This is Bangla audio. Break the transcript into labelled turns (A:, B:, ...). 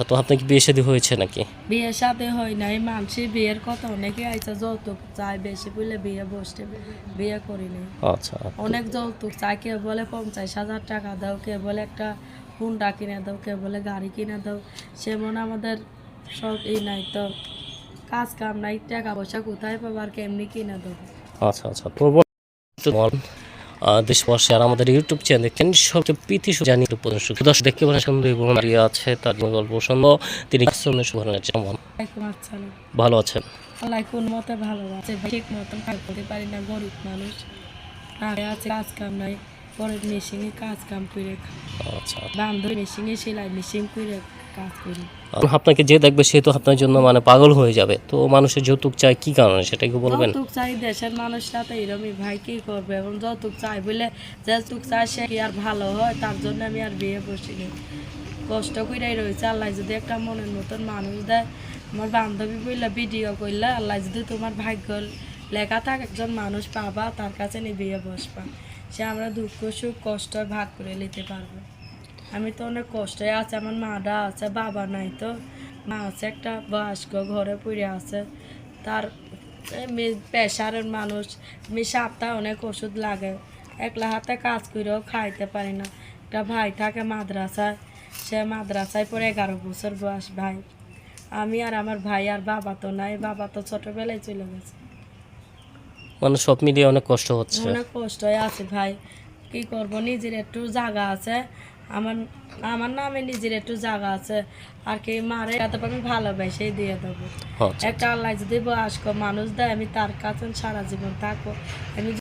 A: আচ্ছা তো আপনার কি বিয়ে শাদী হয়েছে নাকি?
B: বিয়ের সাথে হয় নাই মানুষের বিয়ের কথা অনেকে আইসা যৌতুক চায় বেশি বলে বিয়ে বসতে বিয়ে করি নাই।
A: আচ্ছা
B: অনেক যৌতুক চায় কেউ বলে পঞ্চাশ হাজার টাকা দাও কে বলে একটা হুন্ডা কিনে দাও কে বলে গাড়ি কিনে দাও। সেমন আমাদের সব এই নাই তো কাজ কাম নাই টাকা পয়সা কোথায় পাবো আর কেমনি কিনে দেবো?
A: আচ্ছা আচ্ছা। তো বল- দেশবাসী আর আমাদের ইউটিউব চ্যানেল দেখছেন সবচেয়ে প্রীতি জানি দর্শক দেখতে পারেন সুন্দর এবং দাঁড়িয়ে আছে তার গল্প শুনব। তিনি আশ্রমের শুভারণের যেমন
B: এখন আচ্ছা না
A: ভালো আছেন?
B: আল্লাহ কোন মতে ভালো আছে। ঠিক মতন কাজ করতে পারি না গরিব মানুষ। আগে আছে কাজ কাম নাই পরে মেশিনে কাজ কাম করে
A: আচ্ছা।
B: বান্ধব মেশিনে সেলাই মেশিন করে
A: আপনাকে যে দেখবে সে তো আপনার জন্য মানে পাগল হয়ে যাবে। তো মানুষের যৌতুক চায় কি কারণে, সেটা কি বলবেন?
B: যৌতুক চাই দেশের মানুষরা তো এরমই, ভাই কি করবে? এখন যৌতুক চাই বলে যৌতুক চাই সে কি আর ভালো হয়? তার জন্য আমি আর বিয়ে বসিনি কষ্ট কইরাই রয়েছে, আল্লাহ যদি একটা মনের মতন মানুষ দেয়। আমার বান্ধবী বললে ভিডিও করলে আল্লাহ যদি তোমার ভাগ্য লেখা থাক, একজন মানুষ পাবা, তার কাছে নিয়ে বিয়ে বসবা। সে আমরা দুঃখ, সুখ, কষ্ট ভাগ করে নিতে পারব। আমি তো অনেক কষ্টে আছে আমার মাডা আছে বাবা নাই তো। মা আছে একটা বয়স্ক ঘরে পড়ে আছে। তার প্রেশারের মানুষ। আমি সপ্তাহে অনেক ওষুধ লাগে। একলা হাতে কাজ করেও খাইতে পারি না। একটা ভাই থাকে মাদ্রাসায় সে মাদ্রাসায় পরে এগারো বছর বয়স ভাই। আমি আর আমার ভাই আর বাবা তো নাই বাবা তো ছোটবেলায় চলে গেছে।
A: মানে সব মিলিয়ে অনেক কষ্ট হচ্ছে।
B: অনেক কষ্ট আছে ভাই। কি করব? নিজের একটু জায়গা আছে। আমার আমার নামে নিজের একটু জায়গা আছে। আর কি মারে এত আমি ভালোবাসে দিয়ে দেবো।
A: আচ্ছা।
B: একটা আল্লাহ যদি বয়স্ক মানুষ দেয় আমি তার কাছে সারা জীবন থাকব। আমি